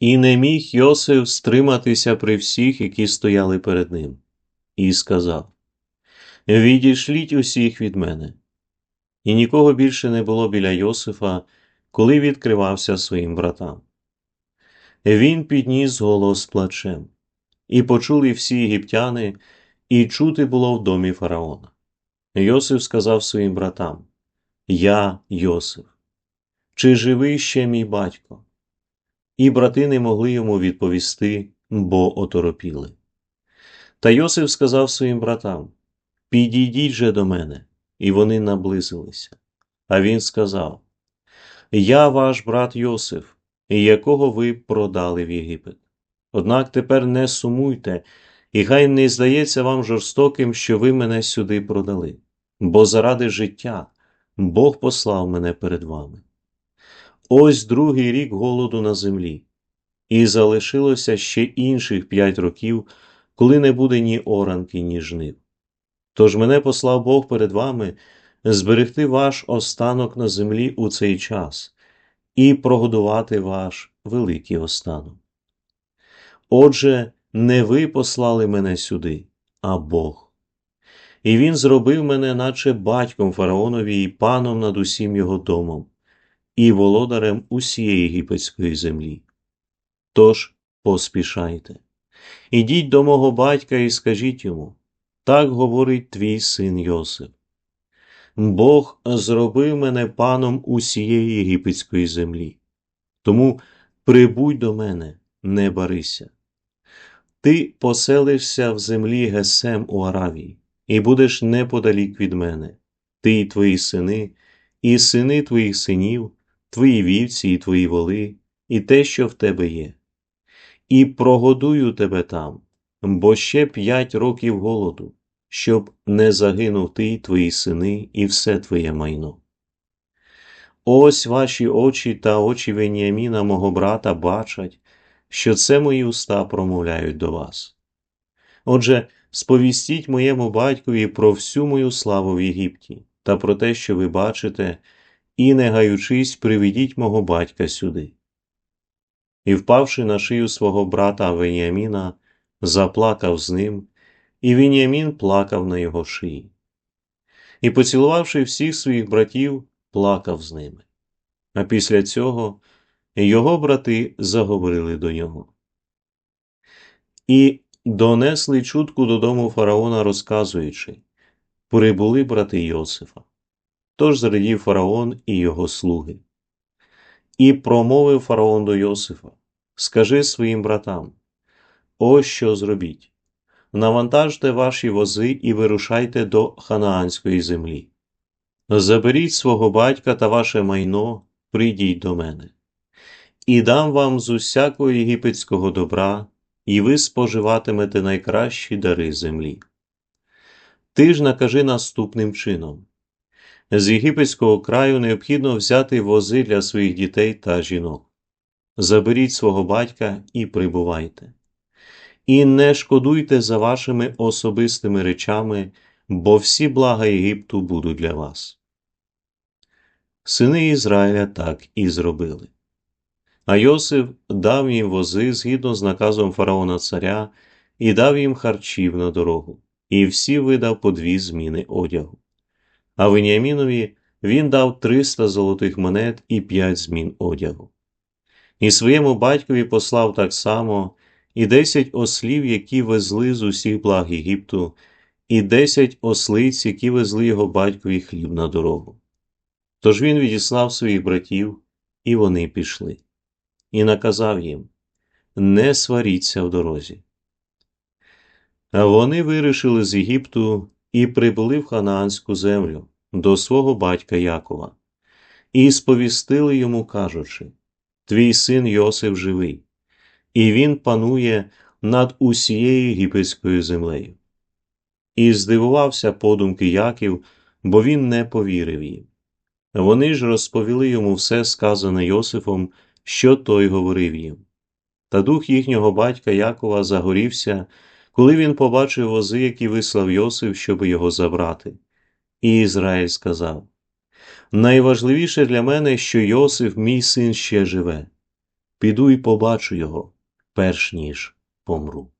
І не міг Йосиф стриматися при всіх, які стояли перед ним, і сказав: Відійшліть усіх від мене. І нікого більше не було біля Йосифа, коли відкривався своїм братам. Він підніс голос плачем, і почули всі єгиптяни, і чути було в домі фараона. Йосиф сказав своїм братам: Я Йосиф, чи живий ще мій батько? І брати не могли йому відповісти, бо оторопіли. Та Йосиф сказав своїм братам: Підійдіть же до мене, і вони наблизилися. А він сказав: Я ваш брат Йосиф, якого ви продали в Єгипет. Однак тепер не сумуйте, і хай не здається вам жорстоким, що ви мене сюди продали, бо заради життя Бог послав мене перед вами. Ось другий рік голоду на землі, і залишилося ще інших п'ять років, коли не буде ні оранки, ні жнив. Тож мене послав Бог перед вами зберегти ваш останок на землі у цей час і прогодувати ваш великий останок. Отже, не ви послали мене сюди, а Бог. І він зробив мене, наче батьком фараонові і паном над усім його домом, і володарем усієї єгипетської землі. Тож поспішайте, ідіть до мого батька і скажіть йому так говорить твій син Йосип. Бог зробив мене паном усієї єгипетської землі. Тому прибудь до мене, не барися. Ти поселишся в землі Гесем у Аравії, і будеш неподалік від мене, ти і твої сини, і сини твоїх синів, твої вівці, і твої воли, і те, що в тебе є. І прогодую тебе там, бо ще п'ять років голоду, щоб не загинув ти, твої сини, і все твоє майно. Ось ваші очі та очі Веніаміна, мого брата, бачать, що це мої уста промовляють до вас. Отже, сповістіть моєму батькові про всю мою славу в Єгипті та про те, що ви бачите, і, не гаючись, приведіть мого батька сюди. І, впавши на шию свого брата Веніаміна, заплакав з ним, і Веніамін плакав на його шиї. І, поцілувавши всіх своїх братів, плакав з ними. А після цього його брати заговорили до нього. І донесли чутку додому фараона, розказуючи прибули брати Йосифа. Тож зрадів фараон і його слуги. І промовив фараон до Йосифа Скажи своїм братам, ось що зробіть. Навантажте ваші вози і вирушайте до ханаанської землі. Заберіть свого батька та ваше майно, прийдіть до мене, і дам вам з усякого єгипетського добра, і ви споживатимете найкращі дари землі. Ти ж накажи наступним чином з єгипетського краю необхідно взяти вози для своїх дітей та жінок. Заберіть свого батька і прибувайте. І не шкодуйте за вашими особистими речами, бо всі блага Єгипту будуть для вас. Сини Ізраїля так і зробили. А Йосиф дав їм вози згідно з наказом фараона царя і дав їм харчів на дорогу, і всі видав по дві зміни одягу. А Веніамінові він дав триста золотих монет і п'ять змін одягу. І своєму батькові послав так само і десять ослів, які везли з усіх благ Єгипту, і десять ослиць, які везли його батькові хліб на дорогу. Тож він відіслав своїх братів, і вони пішли, і наказав їм не сваріться в дорозі. А вони вирішили з Єгипту і прибули в ханаанську землю до свого батька Якова, і сповістили йому, кажучи Твій син Йосиф живий, і він панує над усією єгипетською землею. І здивувався подумки Яків, бо він не повірив їм. Вони ж розповіли йому все сказане Йосифом, що той говорив їм. Та дух їхнього батька Якова загорівся, коли він побачив вози, які вислав Йосиф, щоб його забрати. І Ізраїль сказав Найважливіше для мене, що Йосиф, мій син, ще живе. піду і побачу його, перш ніж помру.